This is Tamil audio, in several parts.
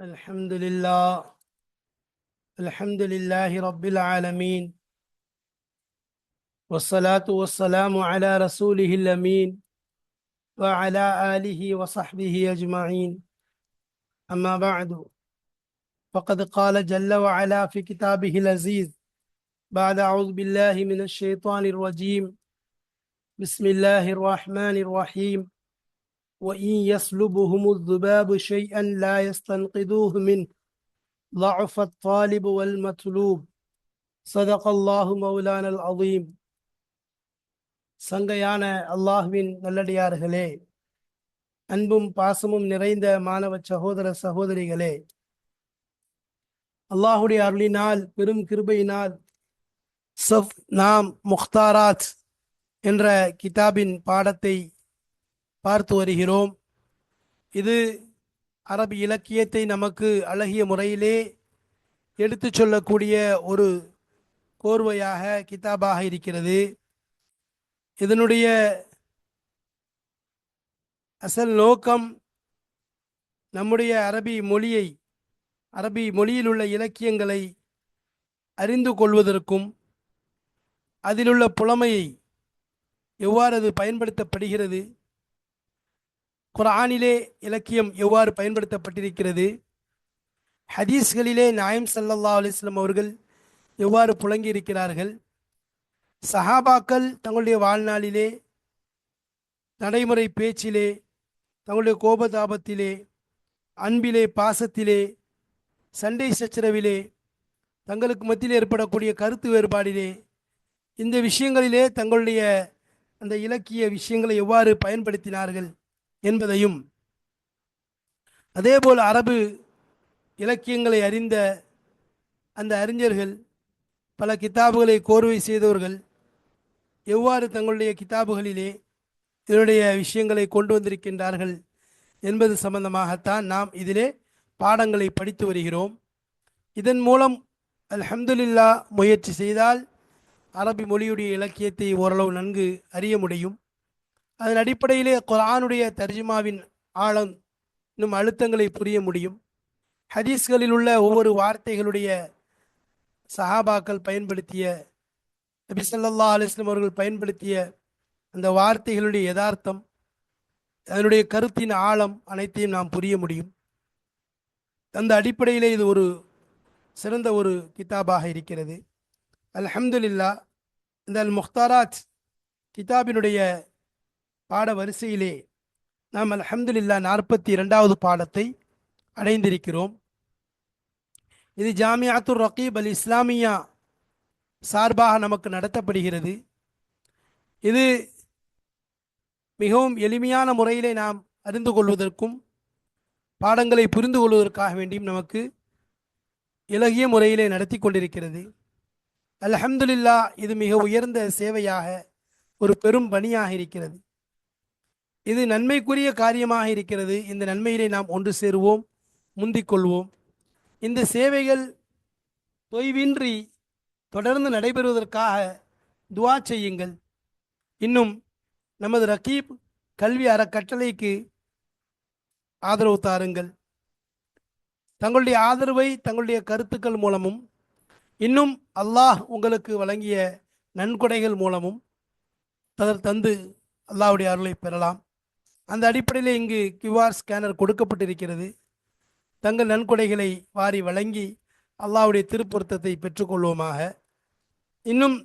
الحمد لله الحمد لله رب العالمين والصلاة والسلام على رسوله الأمين وعلى آله وصحبه أجمعين. أما بعد فقد قال جل وعلا في كتابه العزيز بعد أعوذ بالله من الشيطان الرجيم بسم الله الرحمن الرحيم. وإن يسلبهم الذباب شيئا لا يستنقذوه منه ضعف الطالب والمطلوب صدق الله مولانا العظيم சங்கையான அல்லாஹ்வின் நல்லடியார்களே அன்பும் பாசமும் நிறைந்த மாணவ சகோதர சகோதரிகளே அல்லாஹுடைய அருளினால் பெரும் கிருபையினால் சஃப் நாம் முக்தாராத் என்ற கிதாபின் பாடத்தை பார்த்து வருகிறோம். இது அரபி இலக்கியத்தை நமக்கு அழகிய முறையிலே எடுத்துச் சொல்லக்கூடிய ஒரு கோர்வையாக கிதாபாக இருக்கிறது. இதனுடைய அசல் நோக்கம் நம்முடைய அரபி மொழியை அரபி மொழியில் உள்ள இலக்கியங்களை அறிந்து கொள்வதற்கும் அதிலுள்ள புலமையை எவ்வாறு அது பயன்படுத்தப்படுகிறது குரானிலே இலக்கியம் எவ்வாறு பயன்படுத்தப்பட்டிருக்கிறது? ஹதீஸ்களிலே நாயம் ஸல்லல்லாஹு அலிஸ்லம் அவர்கள் எவ்வாறு புழங்கி இருக்கிறார்கள் சஹாபாக்கள் தங்களுடைய வாழ்நாளிலே நடைமுறை பேச்சிலே தங்களுடைய கோபதாபத்திலே அன்பிலே பாசத்திலே சண்டை சச்சரவிலே தங்களுக்கு மத்தியில் ஏற்படக்கூடிய கருத்து வேறுபாடிலே இந்த விஷயங்களிலே தங்களுடைய அந்த இலக்கிய விஷயங்களை எவ்வாறு பயன்படுத்தினார்கள்? என்பதையும் அதேபோல் அரபு இலக்கியங்களை அறிந்த அந்த அறிஞர்கள் பல கிதாபுகளை கோர்வை செய்தவர்கள் எவ்வாறு தங்களுடைய கிதாபுகளிலே இதனுடைய விஷயங்களை கொண்டு வந்திருக்கின்றார்கள் என்பது சம்பந்தமாகத்தான் நாம் இதிலே பாடங்களை படித்து வருகிறோம். இதன் மூலம் அல்ஹம்துலில்லா முயற்சி செய்தால் அரபி மொழியுடைய இலக்கியத்தை ஓரளவு நன்கு அறிய முடியும். அதன் அடிப்படையிலே குரானுடைய தர்ஜிமாவின் ஆழம் இன்னும் அழுத்தங்களை புரிய முடியும். ஹதீஸ்களில் உள்ள ஒவ்வொரு வார்த்தைகளுடைய சஹாபாக்கள் பயன்படுத்திய நபிசல்லா அலிஸ்லம் அவர்கள் பயன்படுத்திய அந்த வார்த்தைகளுடைய யதார்த்தம் அதனுடைய கருத்தின் ஆழம் அனைத்தையும் நாம் புரிய முடியும். அந்த அடிப்படையிலே இது ஒரு சிறந்த ஒரு கிதாபாக இருக்கிறது. அல்ஹம்துலில்லா இந்த அல் முக்தாராத் கிதாபினுடைய பாட வரிசையிலே நாம் அல்ஹம்துலில்லா நாற்பத்தி இரண்டாவது பாடத்தை அடைந்திருக்கிறோம். இது ஜாமியாத்துர் ரகீப் அல் இஸ்லாமியா சார்பாக நமக்கு நடத்தப்படுகிறது. இது மிகவும் எளிமையான முறையிலே நாம் அறிந்து கொள்வதற்கும் பாடங்களை புரிந்து கொள்வதற்காக வேண்டியும் நமக்கு இலகிய முறையிலே நடத்தி கொண்டிருக்கிறது. அல்ஹம்துலில்லா இது மிக உயர்ந்த சேவையாக ஒரு பெரும் பணியாக இருக்கிறது. இது நன்மைக்குரிய காரியமாக இருக்கிறது. இந்த நன்மையிலே நாம் ஒன்று சேருவோம் முந்திக்கொள்வோம் இந்த சேவைகள் தொய்வின்றி தொடர்ந்து நடைபெறுவதற்காக துவா செய்யுங்கள். இன்னும் நமது ரகீப் கல்வி அறக்கட்டளைக்கு ஆதரவு தாருங்கள். தங்களுடைய ஆதரவை தங்களுடைய கருத்துக்கள் மூலமும் இன்னும் அல்லாஹ் உங்களுக்கு வழங்கிய நன்கொடைகள் மூலமும் தந்து அல்லாஹ்வுடைய அருளை பெறலாம். அந்த அடிப்படையில் இங்கு கியூஆர் ஸ்கேனர் கொடுக்கப்பட்டிருக்கிறது. தங்கள் நன்கொடைகளை வாரி வழங்கி அல்லாவுடைய திருப்பொருத்தத்தை பெற்றுக்கொள்வோமாக. இன்னும்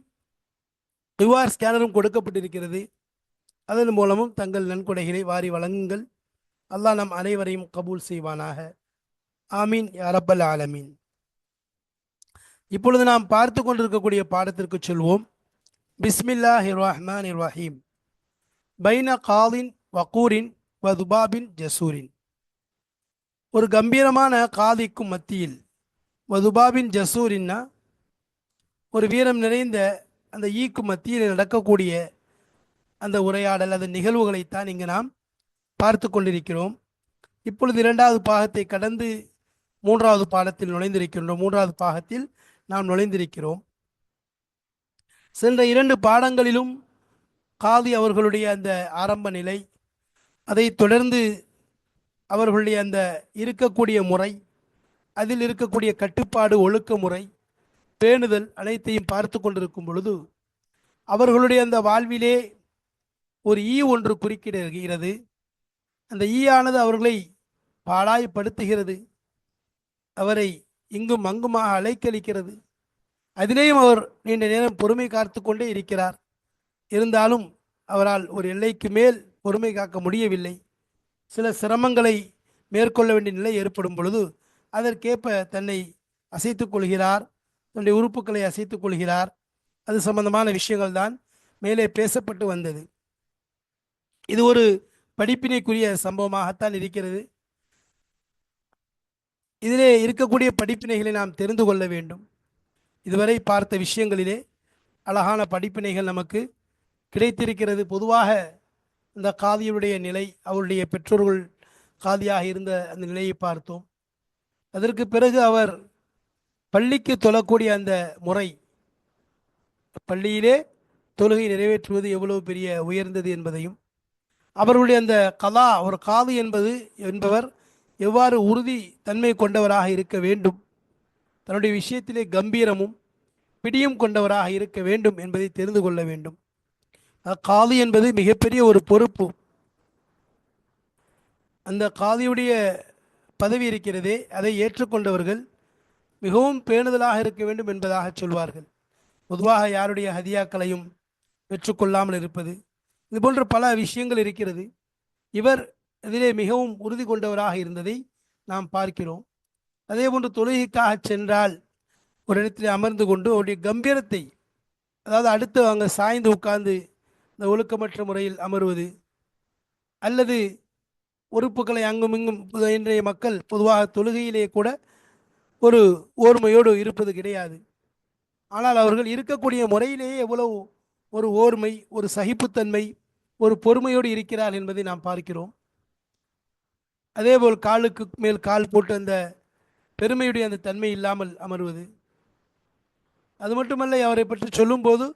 கியூஆர் ஸ்கேனரும் கொடுக்கப்பட்டிருக்கிறது. அதன் மூலமும் தங்கள் நன்கொடைகளை வாரி வழங்குங்கள். அல்லாஹ் நம் அனைவரையும் கபூல் செய்வானாக. ஆமீன் அரப்பல் ஆலமீன். இப்பொழுது நாம் பார்த்து கொண்டிருக்கக்கூடிய பாடத்திற்கு செல்வோம். பிஸ்மில்லா ஹிர்வாஹ்மான் இர்வாஹிம் பைன காலின் வக்கூரின் வதுபாபின் ஜசூரின். ஒரு கம்பீரமான காதிக்கும் மத்தியில் வதுபாபின் ஜசூரின்னா ஒரு வீரம் நிறைந்த அந்த ஈக்கு மத்தியில் நடக்கக்கூடிய அந்த உரையாடல் அந்த நிகழ்வுகளைத்தான் இங்கு நாம் பார்த்து கொண்டிருக்கிறோம். இப்பொழுது இரண்டாவது பாகத்தை கடந்து மூன்றாவது பாடத்தில் நுழைந்திருக்கின்றோம். மூன்றாவது பாகத்தில் நாம் நுழைந்திருக்கிறோம். சென்ற இரண்டு பாடங்களிலும் காதி அவர்களுடைய அந்த ஆரம்ப நிலை அதைத் தொடர்ந்து அவர்களுடைய அந்த இருக்கக்கூடிய முறை அதில் இருக்கக்கூடிய கட்டுப்பாடு ஒழுக்க முறை பேணுதல் அனைத்தையும் பார்த்து கொண்டிருக்கும் பொழுது அவர்களுடைய அந்த வாழ்விலே ஒரு ஈ ஒன்று குறுக்கிடுகிறது. அந்த ஈயானது அவர்களை பாடாய்படுத்துகிறது அவரை இங்கும் அங்குமாக அலைக்கழிக்கிறது. அதிலேயும் அவர் நீண்ட நேரம் பொறுமை காத்து கொண்டே இருக்கிறார். இருந்தாலும் அவரால் ஒரு எல்லைக்கு மேல் பொறுமை காக்க முடியவில்லை. சில சிரமங்களை மேற்கொள்ள வேண்டிய நிலை ஏற்படும் பொழுது அதற்கேற்ப தன்னை அசைத்துக் கொள்கிறார் தன்னுடைய உறுப்புகளை அசைத்துக் கொள்கிறார். அது சம்பந்தமான விஷயங்கள் தான் மேலே பேசப்பட்டு வந்தது. இது ஒரு படிப்பினைக்குரிய சம்பவமாகத்தான் இருக்கிறது. இதிலே இருக்கக்கூடிய படிப்பினைகளை நாம் தெரிந்து கொள்ள வேண்டும். இதுவரை பார்த்த விஷயங்களிலே அழகான படிப்பினைகள் நமக்கு கிடைத்திருக்கிறது. பொதுவாக இந்த காதியுடைய நிலை அவருடைய பெற்றோர்கள் காதியாக இருந்த அந்த நிலையை பார்த்தோம். அதற்கு பிறகு அவர் பள்ளிக்கு தொழக்கூடிய அந்த முறை பள்ளியிலே தொழுகை நிறைவேற்றுவது எவ்வளவு பெரிய உயர்ந்தது என்பதையும் அவருடைய அந்த கலா ஒரு காது என்பது என்பவர் எவ்வாறு உறுதி தன்மை கொண்டவராக இருக்க வேண்டும் தன்னுடைய விஷயத்திலே கம்பீரமும் பிடியும் கொண்டவராக இருக்க வேண்டும் என்பதை தெரிந்து கொள்ள வேண்டும். காதி என்பது மிகப்பெரிய ஒரு பொறுப்பு. அந்த காதியுடைய பதவி இருக்கிறதே அதை ஏற்றுக்கொண்டவர்கள் மிகவும் பேணுதலாக இருக்க வேண்டும் என்பதாக சொல்வார்கள். பொதுவாக யாருடைய ஹதியாக்களையும் பெற்றுக்கொள்ளாமல் இருப்பது இது போன்ற பல விஷயங்கள் இருக்கிறது. இவர் இதிலே மிகவும் உறுதி கொண்டவராக இருந்ததை நாம் பார்க்கிறோம். அதே போன்று தொழுகைக்காக சென்றால் ஒரு இடத்தில் அமர்ந்து கொண்டு அவருடைய கம்பீரத்தை அதாவது அடுத்து அங்கே சாய்ந்து உட்கார்ந்து இந்த ஒழுக்கமற்ற முறையில் அமர்வது அல்லது உறுப்புகளை அங்கும் இங்கும் இன்றைய மக்கள் பொதுவாக தொழுகையிலே கூட ஒரு ஓர்மையோடு இருப்பது கிடையாது. ஆனால் அவர்கள் இருக்கக்கூடிய முறையிலேயே எவ்வளவு ஒரு ஓர்மை ஒரு சகிப்புத்தன்மை ஒரு பொறுமையோடு இருக்கிறார் என்பதை நாம் பார்க்கிறோம். அதேபோல் காலுக்கு மேல் கால் போட்டு அந்த பெருமையுடைய அந்த தன்மை இல்லாமல் அமர்வது. அது மட்டுமல்ல அவரை பற்றி சொல்லும்போது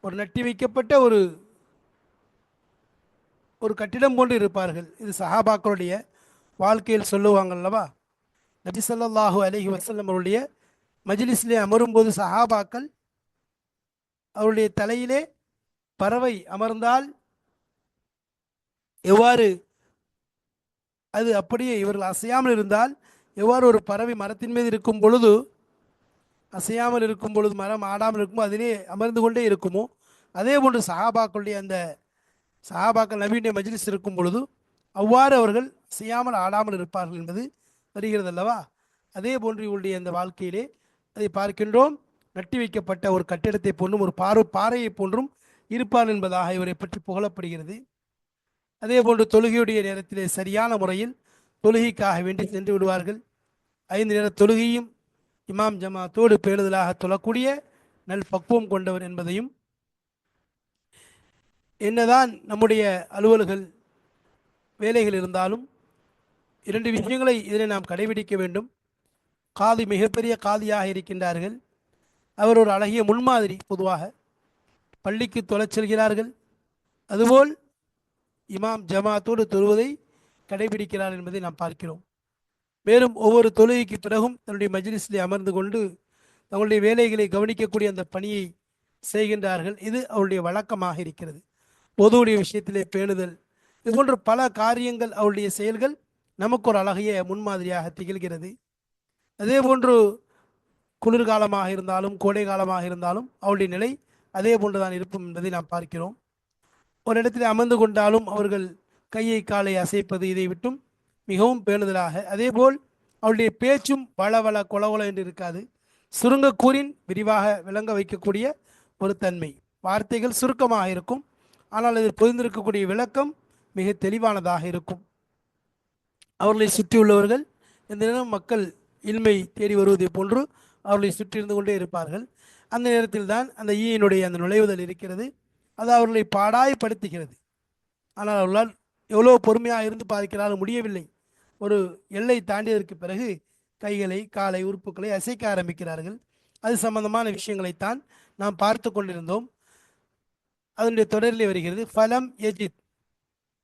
ஒரு நட்டி வைக்கப்பட்ட ஒரு ஒரு கட்டிடம் போன்று இருப்பார்கள். இது சஹாபாக்களுடைய வாழ்க்கையில் சொல்லுவாங்க அல்லவா? நபி ஸல்லல்லாஹு அலஹி வசல்லம் அவருடைய மஜிலிஸ்லே அமரும்போது சஹாபாக்கள் அவருடைய தலையிலே பறவை அமர்ந்தால் எவ்வாறு அது அப்படியே இவர்கள் அசையாமல் இருந்தால் எவ்வாறு ஒரு பறவை மரத்தின் மீது இருக்கும் பொழுது அசையாமல் இருக்கும் பொழுது மரம் ஆடாமல் இருக்குமோ அதிலே அமர்ந்து கொண்டே இருக்குமோ அதே போன்று சஹாபாக்களுடைய அந்த சஹாபாக்கள் நவீன மஜ்லிஸ் இருக்கும் பொழுது அவ்வாறு அவர்கள் செய்யாமல் ஆடாமல் இருப்பார்கள் என்பது வருகிறது அல்லவா அதே போன்று இவருடைய அந்த வாழ்க்கையிலே அதை பார்க்கின்றோம். நட்டி வைக்கப்பட்ட ஒரு கட்டிடத்தை போன்றும் ஒரு பாரு பாறையை போன்றும் இருப்பார் என்பதாக இவரை பற்றி புகழப்படுகிறது. அதே போன்று தொழுகையுடைய நேரத்திலே சரியான முறையில் தொழுகைக்காக வேண்டி சென்று விடுவார்கள். ஐந்து நேர தொழுகையும் இமாம் ஜமாத்தோடு பேருதலாக தொழக்கூடிய நல் பக்குவம் கொண்டவர் என்பதையும் என்னதான் நம்முடைய அலுவல்கள் வேலைகள் இருந்தாலும் இரண்டு விஷயங்களை இதனை நாம் கடைபிடிக்க வேண்டும். காதி மிகப்பெரிய காதியாக இருக்கின்றார்கள். அவர் ஒரு அழகிய முன்மாதிரி பொதுவாக. பள்ளிக்கு தொலைச் செல்கிறார்கள். அதுபோல் இமாம் ஜமாத்தோடு தொழுவதை கடைபிடிக்கிறார் என்பதை நாம் பார்க்கிறோம். மேலும் ஒவ்வொரு தொழுகைக்கு பிறகும் தன்னுடைய மஜ்லிஸிலே அமர்ந்து கொண்டு தங்களுடைய வேலைகளை கவனிக்கக்கூடிய அந்த பணியை செய்கின்றார்கள். இது அவருடைய வழக்கமாக இருக்கிறது. பொதுவுடைய விஷயத்திலே பேணுதல். இது போன்ற பல காரியங்கள் அவருடைய செயல்கள் நமக்கு ஒரு அழகிய முன்மாதிரியாக திகழ்கிறது. அதே போன்று குளிர்காலமாக இருந்தாலும் கோடை காலமாக இருந்தாலும் அவருடைய நிலை அதே போன்றுதான் இருக்கும் என்பதை நாம் பார்க்கிறோம். ஒரு இடத்தில் அமர்ந்து கொண்டாலும் அவர்கள் கையை காலை அசைப்பது இதை விட்டும் மிகவும் பேணுதலாக. அதேபோல் அவருடைய பேச்சும் வளவள கொலவள என்று இருக்காது. சுருங்க கூறின் விரிவாக விளங்க வைக்கக்கூடிய ஒரு தன்மை. வார்த்தைகள் சுருக்கமாக இருக்கும். ஆனால் இதில் பொதிந்திருக்கக்கூடிய விளக்கம் மிக தெளிவானதாக இருக்கும். அவர்களை சுற்றியுள்ளவர்கள் இந்த நேரம் மக்கள் இன்மை தேடி வருவதை போன்று அவர்களை சுற்றி இருந்து கொண்டே இருப்பார்கள். அந்த நேரத்தில் தான் அந்த ஈயினுடைய அந்த நுழைவுதல் இருக்கிறது. அது அவர்களை பாடாய்படுத்துகிறது ஆனால் அவர்களால் எவ்வளோ பொறுமையாக இருந்து பார்க்கிறாலும் முடியவில்லை. ஒரு எல்லை தாண்டியதற்கு பிறகு கைகளை காலை உறுப்புகளை அசைக்க ஆரம்பிக்கிறார்கள். அது சம்பந்தமான விஷயங்களைத்தான் நாம் பார்த்து கொண்டிருந்தோம். அதனுடைய தொடரிலே வருகிறது ஃபலம் எஜித்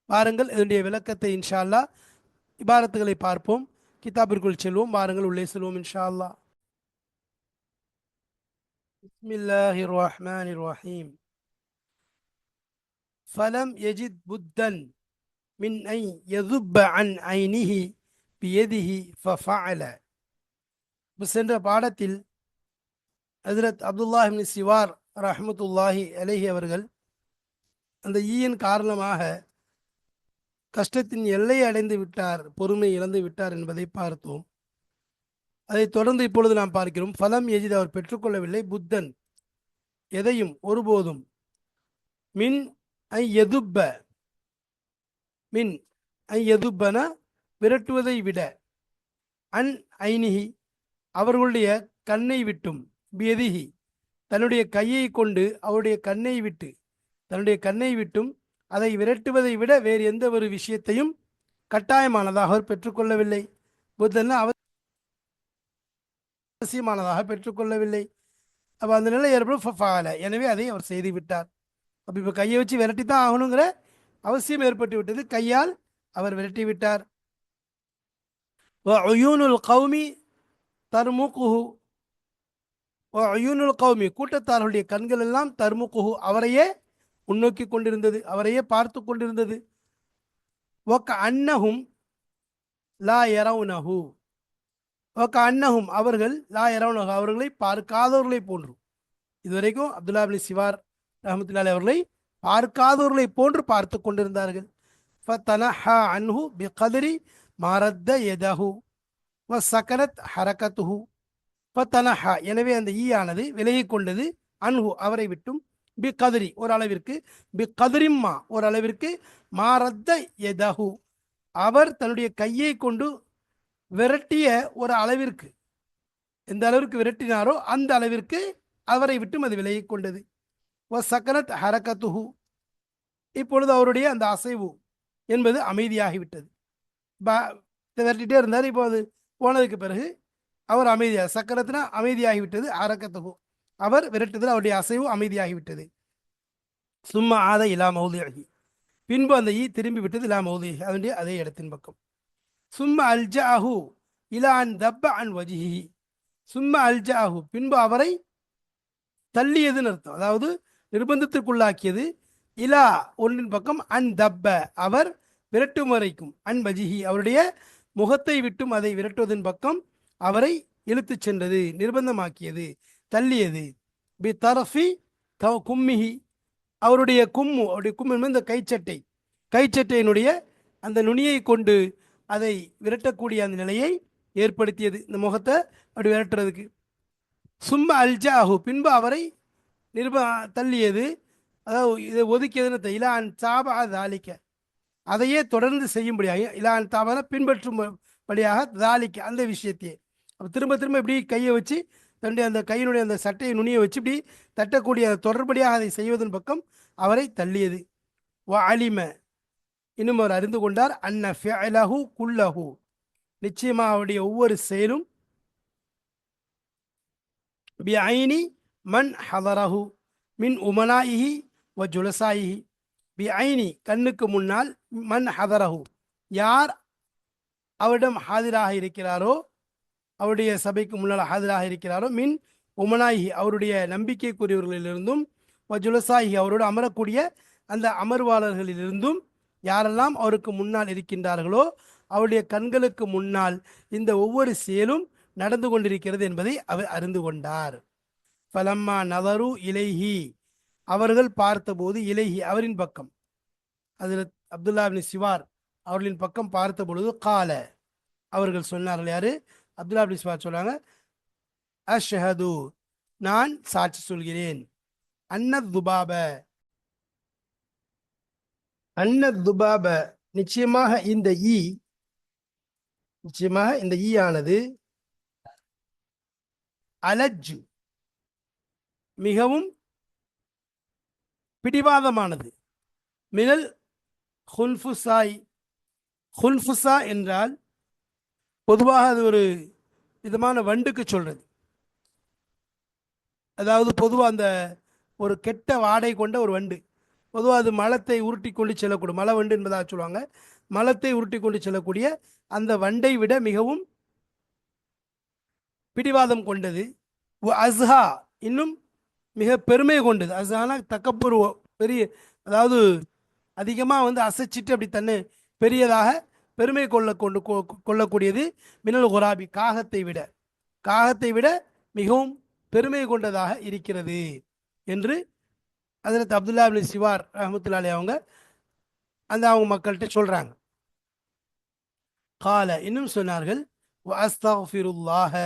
பாருங்கள் இதனுடைய விளக்கத்தை இன்ஷா அல்லாஹ் இபாரத்துகளை பார்ப்போம் கிதாபிற்குள் செல்வோம் வாருங்கள் உள்ளே செல்வோம் இன்ஷா அல்லாஹ் பிஸ்மில்லாஹிர் ரஹ்மானிர் ரஹீம் فلم يجد بدا من أن يذب عن عينه بيده ففعل இப்ப சென்ற பாடத்தில் ஹஜரத் அப்துல்லாஹ் இப்னு சிவார் ரஹ்மத்துல்லாஹி அலைஹி அவர்கள் அந்த ஈயின் காரணமாக கஷ்டத்தின் எல்லை அடைந்து விட்டார் பொறுமை இழந்து விட்டார் என்பதை பார்த்தோம். அதைத் தொடர்ந்து இப்பொழுது நாம் பார்க்கிறோம். பலம் எஜித் அவர் பெற்றுக்கொள்ளவில்லை. புத்தன் எதையும் ஒருபோதும் மின் ஐ எதுப்ப மின் ஐ எதுப்பன விரட்டுவதை விட அன் ஐனிஹி அவர்களுடைய கண்ணை விட்டும் பியதிஹி தன்னுடைய கையை கொண்டு அவருடைய கண்ணை விட்டு தன்னுடைய கண்ணை விட்டும் அதை விரட்டுவதை விட வேறு எந்த ஒரு விஷயத்தையும் கட்டாயமானதாக அவர் பெற்றுக்கொள்ளவில்லை. புத்தன் அவசியமானதாக பெற்றுக்கொள்ளவில்லை. அப்போ அந்த நிலை ஏற்படும். ஃபஃபால எனவே அதை அவர் செய்து விட்டார் அப்போ இப்போ கையை வச்சு விரட்டி தான் ஆகணுங்கிற அவசியம் ஏற்பட்டு விட்டது. கையால் அவர் விரட்டி விட்டார் ஒயூனுல் கௌமி தர்முகுஹு. ஒயூனுல் கௌமி கூட்டத்தார்களுடைய கண்கள் எல்லாம் தர்முகுஹு. அவரையே முன்னோக்கி கொண்டிருந்தது அவரையே பார்த்து கொண்டிருந்தது ஒக்க அன்னஹும் லா எரவுனஹு ஒக்க அன்னஹும் அவர்கள் லா எரவுனஹு அவர்களை பார்க்காதவர்களை போன்று. இதுவரைக்கும் அப்துல்லாபின் சிவார் ரஹமத்துல்லாலி அவர்களை பார்க்காதவர்களை போன்று பார்த்து கொண்டிருந்தார்கள். ஃபத்தனஹா அன்ஹு பிகதரி மரத்த எதஹு வ சக்கரத் ஹரகத்துஹு. ஃபத்தனஹா எனவே அந்த ஈயானது விலகி கொண்டது அன்ஹு அவரை விட்டும் பி கதிரி ஒரு அளவிற்கு பி கதிரிம்மா ஒரு அளவிற்கு மாரத்த எதஹு. அவர் தன்னுடைய கையை கொண்டு விரட்டிய ஒரு அளவிற்கு. எந்த அளவிற்கு விரட்டினாரோ அந்த அளவிற்கு அவரை விட்டும் அது விலகி கொண்டது. ஒ சக்கரத் ஹரகத்துஹு இப்பொழுது அவருடைய அந்த அசைவு என்பது அமைதியாகிவிட்டது பா விரட்டிகிட்டே இருந்தார். இப்போ அது போனதுக்கு பிறகு அவர் அமைதியாக சக்கரத்தினா அமைதியாகிவிட்டது ஹரக்கத்துஹு அவர் விரட்டுதல் அவருடைய அசைவு அமைதியாகிவிட்டது. சும்மா ஆத இலா மௌதியாகி பின்பு அந்த ஈ திரும்பி விட்டது இலா மௌதியாகி அதனுடைய அதே இடத்தின் பக்கம். சும்மா அல்ஜாஹு இலா அன் தப்ப அன் வஜிஹி. சும்மா அல்ஜாஹு பின்பு அவரை தள்ளியதுன்னு அர்த்தம் அதாவது நிர்பந்தத்திற்குள்ளாக்கியது. இலா ஒன்றின் பக்கம் அன் தப்ப அவர் விரட்டும் வரைக்கும். அன் வஜிஹி அவருடைய முகத்தை விட்டும் அதை விரட்டுவதன் பக்கம் அவரை இழுத்துச் சென்றது நிர்பந்தமாக்கியது. தள்ளியது. பி தரஃபி த கும்மிஹி. அவருடைய கும்மு அவருடைய கும்மு என்பது இந்த கைச்சட்டை. கைச்சட்டையினுடைய அந்த நுனியை கொண்டு அதை விரட்டக்கூடிய அந்த நிலையை ஏற்படுத்தியது. இந்த முகத்தை அப்படி விரட்டுறதுக்கு. சும்ம அல்ஜாஹு பின்பு அவரை நிர்ப தள்ளியது. அதாவது இதை ஒதுக்கியதுன்னு இலான் சாபா தாலிக்க அதையே தொடர்ந்து செய்யும்படியாக இலான் தாபான பின்பற்றும்படியாக தாலிக்க அந்த விஷயத்தையே. அப்போ திரும்ப திரும்ப இப்படி கையை வச்சு தன்னுடைய அந்த கையினுடைய அந்த சட்டையை நுனியை வச்சு இப்படி தட்டக்கூடிய அந்த தொடர்படியாக அதை செய்வதன் பக்கம் அவரை தள்ளியது. வ அலிம. இன்னும் அவர் அறிந்து கொண்டார் அன்ன ஃபெலஹு குல்லஹு. நிச்சயமாக அவருடைய ஒவ்வொரு செயலும் பி ஐனி மன் ஹதரஹு மின் உமனாயிஹி வ ஜுலசாயிஹி. பி ஐனி கண்ணுக்கு முன்னால் மன் ஹதரஹு. யார் அவரிடம் ஹாதிராக இருக்கிறாரோ அவருடைய சபைக்கு முன்னால் ஆஜராக இருக்கிறாரோ? மின் உமனாயி அவருடைய நம்பிக்கைக்குரியவர்களிலிருந்தும் வஜுலசாயி அவரோடு அமரக்கூடிய அந்த அமர்வாளர்களிலிருந்தும் யாரெல்லாம் அவருக்கு முன்னால் இருக்கின்றார்களோ அவருடைய கண்களுக்கு முன்னால் இந்த ஒவ்வொரு செயலும் நடந்து கொண்டிருக்கிறது என்பதை அவர் அறிந்து கொண்டார். பலம்மா நதரு இலைஹி. அவர்கள் பார்த்தபோது இலைஹி அவரின் பக்கம். அதில் அப்துல்லா பின் சிவார் அவர்களின் பக்கம் பார்த்த பொழுது கால. அவர்கள் சொன்னார்கள் யாரு? அப்துல்லா பின் சிவார் சொல்றாங்க அஷ்ஹது நான் சாட்சி சொல்கிறேன். அன்னத் துபாப அன்னத் துபாப நிச்சயமாக இந்த ஈ நிச்சயமாக இந்த ஈ ஆனது அலஜ் மிகவும் பிடிவாதமானது. மினல் ஹுல்ஃபுசாய் ஹுல்ஃபுசா என்றால் பொதுவாக அது ஒரு விதமான வண்டுக்கு சொல்கிறது அதாவது பொதுவாக அந்த ஒரு கெட்ட வாடை கொண்ட ஒரு வண்டு. பொதுவாக அது மலத்தை உருட்டி கொண்டு செல்லக்கூடும். மலை வண்டு என்பதாக சொல்லுவாங்க. மலத்தை உருட்டி கொண்டு செல்லக்கூடிய அந்த வண்டை விட மிகவும் பிடிவாதம் கொண்டது. அஸ்ஹா இன்னும் மிக பெருமை கொண்டது. அஸ்ஹானா தக்கப்பூர்வம் பெரிய அதாவது அதிகமாக வந்து அசைச்சிட்டு அப்படி தன்னை பெரியதாக பெருமை கொள்ள கொண்டு கொ- கொள்ளக்கூடியது மினல் குராபி காகத்தை விட. காகத்தை விட மிகவும் பெருமை கொண்டதாக இருக்கிறது என்று அதில் அப்துல்லா அபின் சிவார் ரஹமத்துல்லாலே அவங்க அந்த அவங்க மக்கள்கிட்ட சொல்கிறாங்க கால இன்னும் சொன்னார்கள் "வ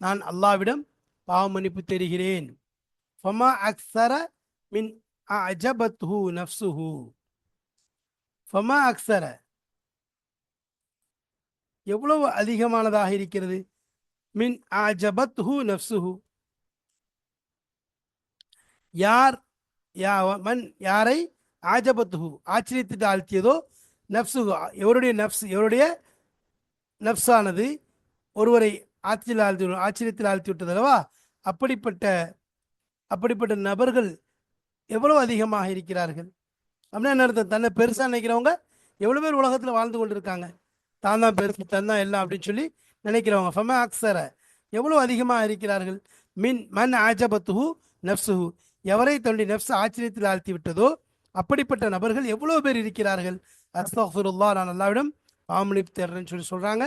நான் அல்லாவிடம் பாவ மன்னிப்பு தெரிகிறேன் ஃபமா அக்ஸர மின் அஜபத்ஹு நஃப்சுஹு ஃபமா அக்ஸர எவ்வளவு அதிகமானதாக இருக்கிறது? மின் அஜபத்ஹு நஃப்சுஹு யார் யா மன் யாரை ஆஜபத்துஹு? ஆச்சரியத்திட்டு ஆழ்த்தியதோ நப்சுஹு எவருடைய நப்ஸ் எவருடைய நப்ஸானது ஒருவரை ஆச்சரியில் ஆழ்த்தி ஆச்சரியத்தில் ஆழ்த்தி விட்டது அல்லவா அப்படிப்பட்ட அப்படிப்பட்ட நபர்கள் எவ்வளவு அதிகமாக இருக்கிறார்கள்? அப்படின்னா என்ன அர்த்தம்? தன்னை பெருசாக நினைக்கிறவங்க எவ்வளோ பேர் உலகத்தில் வாழ்ந்து கொண்டிருக்காங்க. தான் தான் பெருசு தன் தான் எல்லாம் அப்படின்னு சொல்லி நினைக்கிறவங்க. ஃபம அக்ஸர. எவ்வளோ அதிகமாக இருக்கிறார்கள்? மின் மன் ஆஜபத்துஹு நப்சுஹு எவரை தன்னுடைய நெப்ஸ் ஆச்சரியத்தில் ஆழ்த்தி விட்டதோ அப்படிப்பட்ட நபர்கள் எவ்வளோ பேர் இருக்கிறார்கள்? அஸ்தஃபுருல்லா நான் அல்லாவிடம் பாமணிப்பு தேர்றேன்னு சொல்லி சொல்கிறாங்க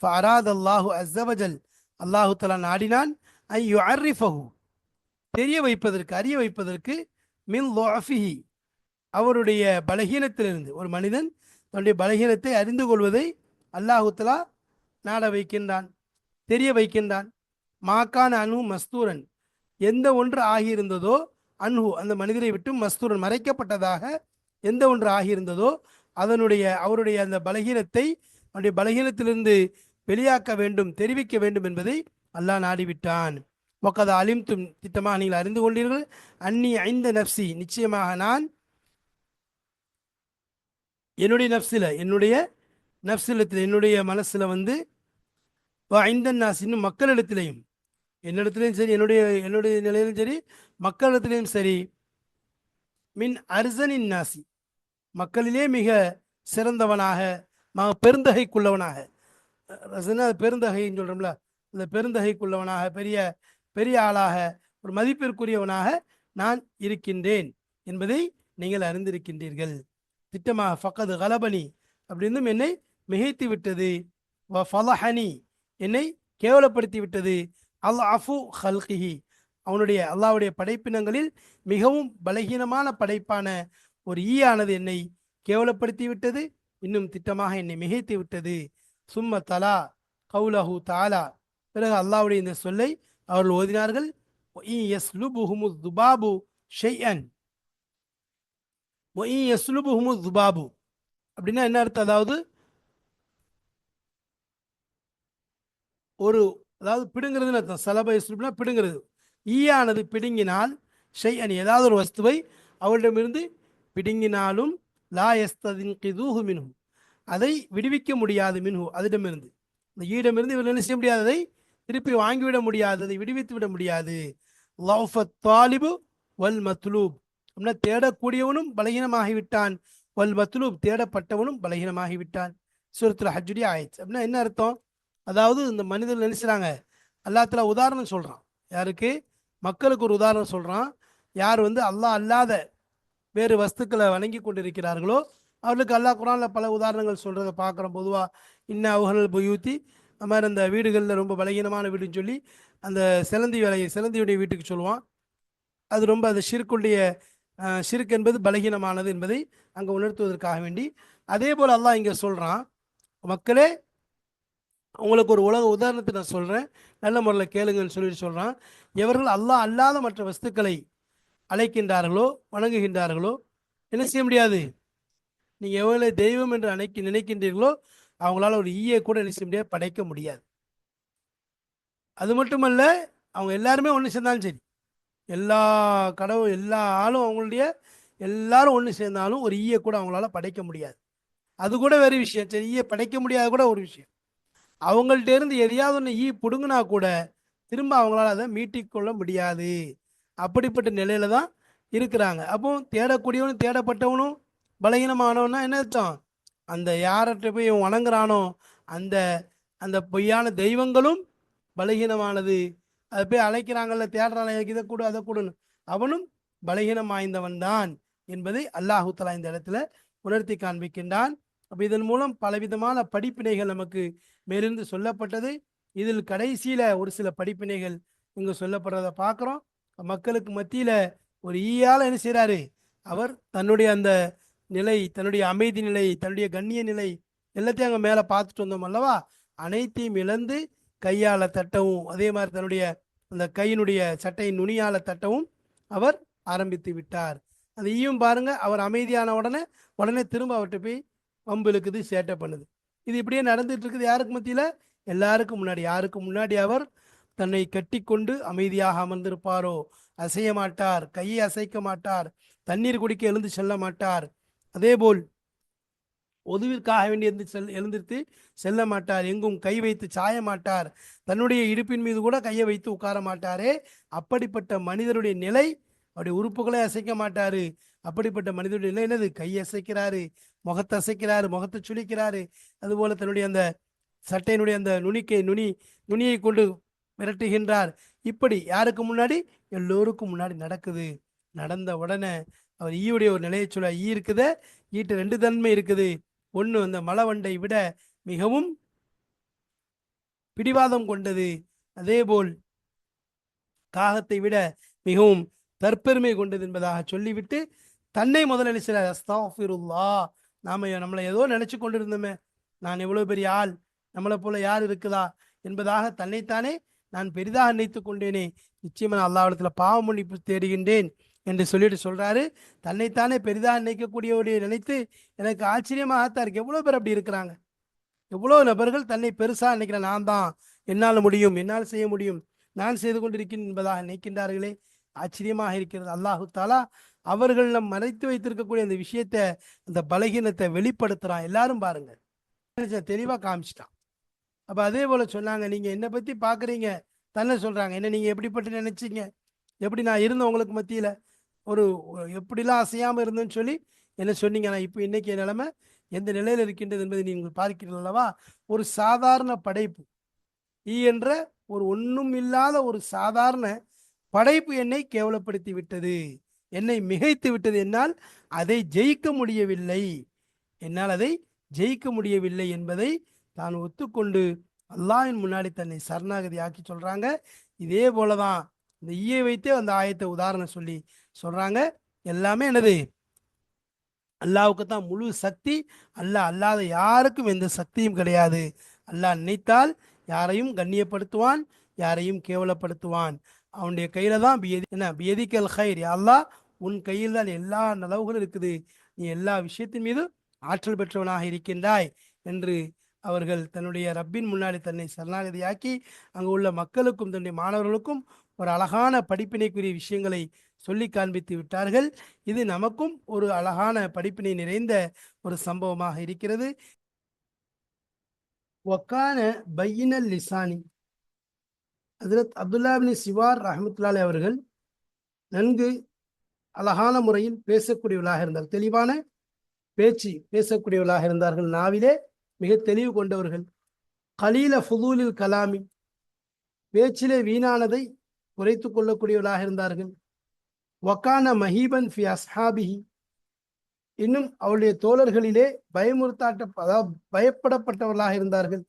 ஃபராத் அல்லாஹு அஸ்ஸவஜல். அல்லாஹு தலா நாடினான் ஐ யுஅர்ரிஃபஹு. தெரிய வைப்பதற்கு அறிய வைப்பதற்கு மின் லோஃபிஹி அவருடைய பலகீனத்திலிருந்து ஒரு மனிதன் தன்னுடைய பலகீனத்தை அறிந்து கொள்வதை அல்லாஹுத்தலா நாட வைக்கின்றான் தெரிய வைக்கின்றான். மாக்கான அனு மஸ்தூரன் எந்த ஒன்று ஆகியிருந்ததோ அன்ஹு அந்த மனிதரை விட்டு மஸ்தூரன் மறைக்கப்பட்டதாக எந்த ஒன்று ஆகியிருந்ததோ அதனுடைய அவருடைய அந்த பலகீனத்தை அவருடைய பலகீனத்திலிருந்து வெளியாக்க வேண்டும் தெரிவிக்க வேண்டும் என்பதை அல்லாஹ் நாடிவிட்டான். ஒக்கதா அலிம்தும் திட்டமாக நீங்கள் அறிந்து கொண்டீர்கள் அன்னி ஐந்த நப்சி நிச்சயமாக நான் என்னுடைய நப்சில என்னுடைய நப்சிலத்தில் என்னுடைய மனசில் வந்து ஐந்த நாஸ் இன்னும் மக்களிடத்திலையும் என்னிடத்திலையும் சரி என்னுடைய என்னுடைய நிலையிலும் சரி மக்களிடத்திலையும் சரி மின் அர்சனின் நாசி மக்களிலே மிக சிறந்தவனாக மக பெருந்தகைக்குள்ளவனாக. ரசனா பெருந்தகைன்னு சொல்கிறோம்ல அந்த பெருந்தகைக்குள்ளவனாக பெரிய பெரிய ஆளாக ஒரு மதிப்பிற்குரியவனாக நான் இருக்கின்றேன் என்பதை நீங்கள் அறிந்திருக்கின்றீர்கள். திட்டமாக ஃபக்கது கலபனி அப்படின்னும் என்னை மிகைத்து விட்டது. வ ஃபலஹனி என்னை கேவலப்படுத்தி விட்டது. அல் அஃபு ஹல்கிஹி அவனுடைய அல்லாவுடைய படைப்பினங்களில் மிகவும் பலகீனமான படைப்பான ஒரு ஈயானது என்னை கேவலப்படுத்தி விட்டது இன்னும் திட்டமாக என்னை மிகைத்து விட்டது. சும்ம தலா கவுலஹு தாலா பிறகு அல்லாவுடைய இந்த சொல்லை அவர்கள் ஓதினார்கள். துபாபு ஷைஅன். துபாபு. அப்படின்னா என்ன அர்த்தம்? அதாவது ஒரு அதாவது பிடுங்கிறதுன்னு அர்த்தம். சலபை யஸ்லுப்னா பிடுங்கிறது. ஈயானது பிடுங்கினால் ஷை அணி ஏதாவது ஒரு வஸ்துவை அவளிடமிருந்து பிடுங்கினாலும் லா எஸ்ததின் கிதூஹு மின்ஹு. அதை விடுவிக்க முடியாது மின்ஹு அதிடமிருந்து. இந்த ஈடமிருந்து இவர் என்ன செய்ய முடியாது? அதை திருப்பி வாங்கிவிட முடியாது. அதை விடுவித்து விட முடியாது. லவ்ஃபத் தாலிபு வல் மத்லூப். அப்படின்னா தேடக்கூடியவனும் பலகீனமாகிவிட்டான். வல் மத்லூப் தேடப்பட்டவனும் பலகீனமாகிவிட்டான். சுரத்துல ஹஜ்ஜுடி ஆயிடுச்சு அப்படின்னா என்ன அர்த்தம்? அதாவது இந்த மனிதர்கள் நினைச்சுறாங்க. அல்லாத்துல உதாரணம் சொல்கிறான் யாருக்கு? மக்களுக்கு ஒரு உதாரணம் சொல்கிறான் யார் வந்து அல்லாஹ் அல்லாத வேறு வஸ்துக்களை வணங்கி கொண்டிருக்கிறார்களோ அவர்களுக்கு அல்லாஹ் குரானில் பல உதாரணங்கள் சொல்கிறத பார்க்குறோம் பொதுவாக இன்ன அவர்கள் புயூத்தி. அது மாதிரி அந்த வீடுகளில் ரொம்ப பலகீனமான வீடுன்னு சொல்லி அந்த சிலந்தி வேலையை சிலந்தியுடைய வீட்டுக்கு சொல்லுவான். அது ரொம்ப அந்த ஷிர்க்குடைய ஷிர்க் என்பது பலகீனமானது என்பதை அங்கே உணர்த்துவதற்காக வேண்டி அதே போல் அல்லாஹ் இங்கே சொல்கிறான் மக்களே உங்களுக்கு ஒரு உலக உதாரணத்தை நான் சொல்கிறேன் நல்ல முறையில் கேளுங்கன்னு சொல்லிட்டு சொல்கிறான் எவர்கள் அல்லாஹ் அல்லாத மற்ற வஸ்துக்களை அழைக்கின்றார்களோ வணங்குகின்றார்களோ என்ன செய்ய முடியாது? நீங்கள் எவ்வளோ தெய்வம் என்று அணைக்க நினைக்கின்றீர்களோ அவங்களால ஒரு ஈயை கூட என்ன செய்ய முடியாது? படைக்க முடியாது. அது மட்டுமல்ல அவங்க எல்லாருமே ஒன்று சேர்ந்தாலும் சரி. எல்லா கடவுள் எல்லா ஆளும் அவங்களுடைய எல்லாரும் ஒன்று சேர்ந்தாலும் ஒரு ஈயை கூட அவங்களால படைக்க முடியாது. அது கூட வேறு விஷயம். சரி ஈயை படைக்க முடியாது கூட ஒரு விஷயம். அவங்கள்ட்ட இருந்து எதையாவது ஒன்று ஈ பிடுங்கினா கூட திரும்ப அவங்களால அதை மீட்டிக்கொள்ள முடியாது. அப்படிப்பட்ட நிலையில தான் இருக்கிறாங்க. அப்போ தேடக்கூடியவனும் தேடப்பட்டவனும் பலகீனமானவனா என்ன அர்த்தம்? அந்த யார்கிட்ட போய் வணங்குறானோ அந்த அந்த பொய்யான தெய்வங்களும் பலகீனமானது. அதை போய் அழைக்கிறாங்கல்ல தேடுறாங்க எனக்கு இதை கொடு அதை கொடுன்னு. அவனும் பலகீனம் வாய்ந்தவன் தான் என்பதை அல்லாஹூத்தலா இந்த இடத்துல உணர்த்தி காண்பிக்கின்றான். அப்போ இதன் மூலம் பலவிதமான படிப்பினைகள் நமக்கு மேலிருந்து சொல்லப்பட்டது. இதில் கடைசியில் ஒரு சில படிப்பினைகள் இங்கு சொல்லப்படுறத பார்க்குறோம். மக்களுக்கு மத்தியில் ஒரு ஈயால் என்ன செய்கிறாரு அவர் தன்னுடைய அந்த நிலை தன்னுடைய அமைதி நிலை தன்னுடைய கண்ணிய நிலை எல்லாத்தையும் அங்கே மேலே பார்த்துட்டு வந்தோம் அல்லவா? அனைத்தையும் இழந்து கையால் தட்டவும் அதே மாதிரி தன்னுடைய அந்த கையினுடைய சட்டையின் நுனியால தட்டவும் அவர் ஆரம்பித்து விட்டார். அந்த ஈயும் பாருங்க அவர் அமைதியான உடனே உடனே திரும்ப அவர்கிட்ட போய் வம்பு இழுக்குது சேட்டை பண்ணுது. இது இப்படியே நடந்துட்டு இருக்குது. யாருக்கு மத்தியில்? எல்லாருக்கும் முன்னாடி. யாருக்கு முன்னாடி அவர் தன்னை கட்டிக்கொண்டு அமைதியாக அமர்ந்திருப்பாரோ? அசைய மாட்டார். கையை அசைக்க மாட்டார். தண்ணீர் குடிக்க எழுந்து செல்ல மாட்டார். அதேபோல் ஒதுவிற்காக வேண்டி எழுந்து செல் எழுந்திருத்து செல்ல மாட்டார். எங்கும் கை வைத்து சாய மாட்டார். தன்னுடைய இடுப்பின் மீது கூட கையை வைத்து உட்கார மாட்டாரே. அப்படிப்பட்ட மனிதருடைய நிலை அவருடைய உறுப்புகளை அசைக்க மாட்டாரு. அப்படிப்பட்ட மனிதனுடைய நிலை என்னது? கை அசைக்கிறாரு முகத்தை அசைக்கிறாரு முகத்தை சுளிக்கிறாரு. அதுபோல தன்னுடைய அந்த சட்டையினுடைய அந்த நுனிக்கை நுனி நுனியை கொண்டு மிரட்டுகின்றார். இப்படி யாருக்கு முன்னாடி? எல்லோருக்கும் முன்னாடி நடக்குது. நடந்த உடனே அவர் ஈயுடைய ஒரு நிலையை சொல்ல ஈ இருக்குத ஈட்டு ரெண்டு தன்மை இருக்குது. ஒன்று அந்த மலவண்டை விட மிகவும் பிடிவாதம் கொண்டது. அதேபோல் காகத்தை விட மிகவும் தற்பெருமை கொண்டது என்பதாக சொல்லிவிட்டு தன்னை முதல்ல நினைச்சார் அஸ்தாஃபிருல்லா. நாம நம்மளை ஏதோ நினைச்சு கொண்டிருந்தோமே. நான் எவ்வளவு பெரிய ஆள் நம்மளை போல யார் இருக்குதா என்பதாக தன்னைத்தானே நான் பெரிதாக நினைத்து கொண்டேனே. நிச்சயமா நான் அல்லாவிடத்துல பாவம் மன்னிப்பு தேடுகின்றேன் என்று சொல்லிட்டு சொல்றாரு. தன்னைத்தானே பெரிதாக நினைக்கக்கூடியவருடைய நினைத்து எனக்கு ஆச்சரியமாகத்தான் இருக்கு. எவ்வளவு பேர் அப்படி இருக்கிறாங்க? எவ்வளோ நபர்கள் தன்னை பெருசா நினைக்கிறேன் நான் தான். என்னால் முடியும் என்னால் செய்ய முடியும். நான் செய்து கொண்டிருக்கிறேன் என்பதாக நினைக்கின்றார்களே. ஆச்சரியமாக இருக்கிறது. அல்லாஹு தாலா அவர்கள் நம் மறைத்து வைத்திருக்கக்கூடிய அந்த விஷயத்தை அந்த பலகீனத்தை வெளிப்படுத்துறான். எல்லாரும் பாருங்க. தெளிவா காமிச்சிட்டான். அப்ப அதே போல சொன்னாங்க நீங்க என்னை பத்தி பாக்குறீங்க? தன்னை சொல்றாங்க. என்ன நீங்க எப்படிப்பட்டு நினைச்சீங்க? எப்படி நான் இருந்தேன் உங்களுக்கு மத்தியில? ஒரு எப்படிலாம் அசையாம இருந்தேன்னு சொல்லி என்ன சொன்னீங்க? நான் இப்போ இன்னைக்கு நிலைமை எந்த நிலையில் இருக்கின்றது என்பதை நீங்கள் பார்க்கிறீர்கள் அல்லவா? ஒரு சாதாரண படைப்பு. ஈ என்ற ஒரு ஒன்றும் இல்லாத ஒரு சாதாரண படைப்பு என்னை கேவலப்படுத்தி விட்டது. என்னை மிகைத்து விட்டது என்னால் அதை ஜெயிக்க முடியவில்லை. என்னால் அதை ஜெயிக்க முடியவில்லை என்பதை தான் ஒத்துக்கொண்டு அல்லாவின் முன்னாடி தன்னை சரணாகதி ஆக்கி சொல்றாங்க. இதே போலதான் இந்த ஈயை வைத்தே அந்த ஆயத்தை உதாரணம் சொல்லி சொல்றாங்க. எல்லாமே என்னது? அல்லாவுக்கு தான் முழு சக்தி. அல்லாஹ் அல்லாத யாருக்கும் எந்த சக்தியும் கிடையாது. அல்லாஹ் நினைத்தால் யாரையும் கண்ணியப்படுத்துவான் யாரையும் கேவலப்படுத்துவான். அவனுடைய கையில தான் பியதி என்ன? பியதிக்கல் ஹைர் அல்லாஹ் உன் கையில் தான் எல்லா நலவுகளும் இருக்குது. நீ எல்லா விஷயத்தின் மீது ஆற்றல் பெற்றவனாக இருக்கின்றாய் என்று அவர்கள் தன்னுடைய ரப்பின் முன்னாடி தன்னை சரணாகதியாக்கி அங்கு உள்ள மக்களுக்கும் தன்னுடைய மாணவர்களுக்கும் ஒரு அழகான படிப்பினைக்குரிய விஷயங்களை சொல்லி காண்பித்து விட்டார்கள். இது நமக்கும் ஒரு அழகான படிப்பினை நிறைந்த ஒரு சம்பவமாக இருக்கிறது. ஒக்கான பையினல் லிசானி. அதிரத் அப்துல்லா பின் சிவார் ரஹமத்துல்லாலே அவர்கள் நன்கு அழகான முறையில் பேசக்கூடியவர்களாக இருந்தார் தெளிவான பேச்சு பேசக்கூடியவர்களாக இருந்தார்கள். நாவிலே மிக தெளிவு கொண்டவர்கள். கலீல ஃபுதூலில் கலாமி பேச்சிலே வீணானதை குறைத்து கொள்ளக்கூடியவர்களாக இருந்தார்கள். வக்கான மஹீபன் ஃபி அஸ்ஹாபிஹி இன்னும் அவருடைய தோழர்களிலே பயமுறுத்தாட்ட அதாவது பயப்படப்பட்டவர்களாக இருந்தார்கள்.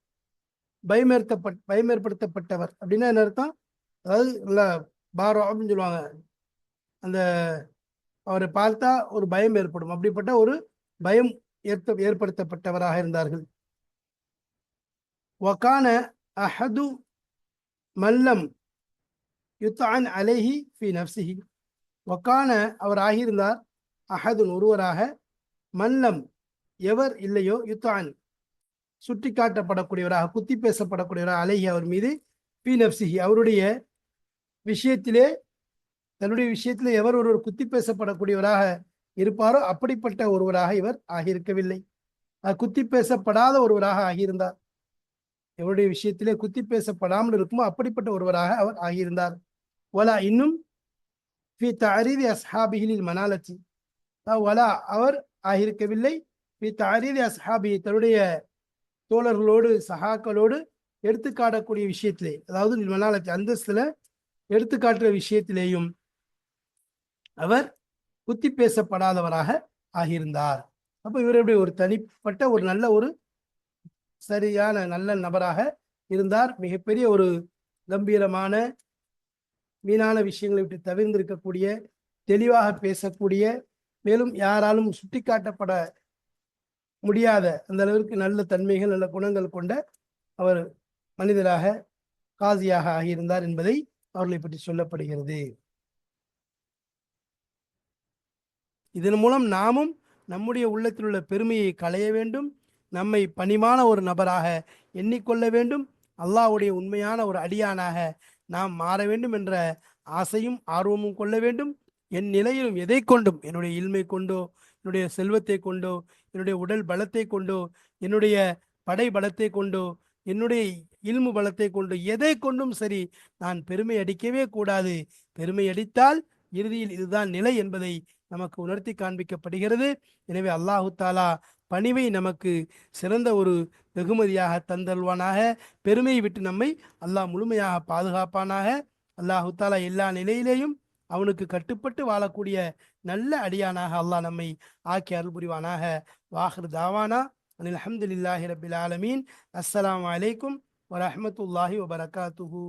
பயமேற்கப்பட் பயமேற்படுத்தப்பட்டவர். அப்படின்னா என்ன அர்த்தம்? அதாவது நல்ல பாரோ அப்படின்னு சொல்லுவாங்க. அந்த அவரை பார்த்தா ஒரு பயம் ஏற்படும். அப்படிப்பட்ட ஒரு பயம் ஏற்ப ஏற்படுத்தப்பட்டவராக இருந்தார்கள். வக்கான அஹது மல்லம் யுத்தான் அலேஹி ஃபி நப்சிஹி வக்கான அவர் ஆகியிருந்தார். அஹதுன் ஒருவராக மல்லம் எவர் இல்லையோ யுத்தான் சுட்டி காட்டப்படக்கூடியவராக குத்தி பேசப்படக்கூடியவராக அலேஹி அவர் மீது பி நப்சிஹி அவருடைய விஷயத்திலே தன்னுடைய விஷயத்தில் எவர் ஒருவர் குத்தி பேசப்படக்கூடியவராக இருப்பாரோ அப்படிப்பட்ட ஒருவராக இவர் ஆகியிருக்கவில்லை. குத்தி பேசப்படாத ஒருவராக ஆகியிருந்தார். எவருடைய விஷயத்திலே குத்தி பேசப்படாமல் இருக்குமோ அப்படிப்பட்ட ஒருவராக அவர் ஆகியிருந்தார். ஒலா இன்னும் ஃபி தஅரீதி அஸ்ஹாபிஹிலில் மனாலத்தி வலா அவர் ஆகியிருக்கவில்லை. பி தாரீதி அஸ்ஹாபி தன்னுடைய தோழர்களோடு சகாக்களோடு எடுத்து காட்டக்கூடிய விஷயத்திலே அதாவது மனாலத்தி அந்தஸ்துல எடுத்து காட்டுற விஷயத்திலேயும் அவர் குத்தி பேசப்படாதவராக ஆகியிருந்தார். அப்ப இவர் எப்படி ஒரு தனிப்பட்ட ஒரு நல்ல ஒரு சரியான நல்ல நபராக இருந்தார்? மிகப்பெரிய ஒரு கம்பீரமான வீணான விஷயங்களை விட்டு தவிர்ந்திருக்கக்கூடிய தெளிவாக பேசக்கூடிய மேலும் யாராலும் சுட்டிக்காட்டப்பட முடியாத அந்த அளவிற்கு நல்ல தன்மைகள் நல்ல குணங்கள் கொண்ட அவர் மனிதராக காசியாக ஆகியிருந்தார் என்பதை அவர்களை பற்றி சொல்லப்படுகிறது. இதன் மூலம் நாமும் நம்முடைய உள்ளத்தில் உள்ள பெருமையை களைய வேண்டும் நம்மை பணிவான ஒரு நபராக எண்ணிக்கொள்ள வேண்டும் அல்லாஹ்வுடைய உண்மையான ஒரு அடியானாக நாம் மாற வேண்டும் என்ற ஆசையும் ஆர்வமும் கொள்ள வேண்டும். என் நிலையிலும் எதை கொண்டும்? என்னுடைய இல்மை கொண்டோ என்னுடைய செல்வத்தை கொண்டோ என்னுடைய உடல் பலத்தை கொண்டோ என்னுடைய படை பலத்தை கொண்டோ என்னுடைய இல்மு பலத்தை கொண்டு எதை கொண்டும் சரி நான் பெருமை அடிக்கவே கூடாது. பெருமை அடித்தால் இறுதியில் இதுதான் நிலை என்பதை நமக்கு உணர்த்தி காண்பிக்கப்படுகிறது. எனவே அல்லாஹு தாலா பணிவை நமக்கு சிறந்த ஒரு வெகுமதியாக தந்தல்வானாக பெருமையை விட்டு நம்மை அல்லாஹ் முழுமையாக பாதுகாப்பானாக. அல்லாஹு தாலா எல்லா நிலையிலேயும் அவனுக்கு கட்டுப்பட்டு வாழக்கூடிய நல்ல அடியானாக அல்லாஹ் நம்மை ஆக்கி அருள் புரிவானாக. வாஹர் தாவானா. அனில் அஹமதுல்லாஹி ரபில் ஆலமீன். அஸ்லாம் அலைக்கும் வரமத்துல்லாஹி வபரகாத்துஹு.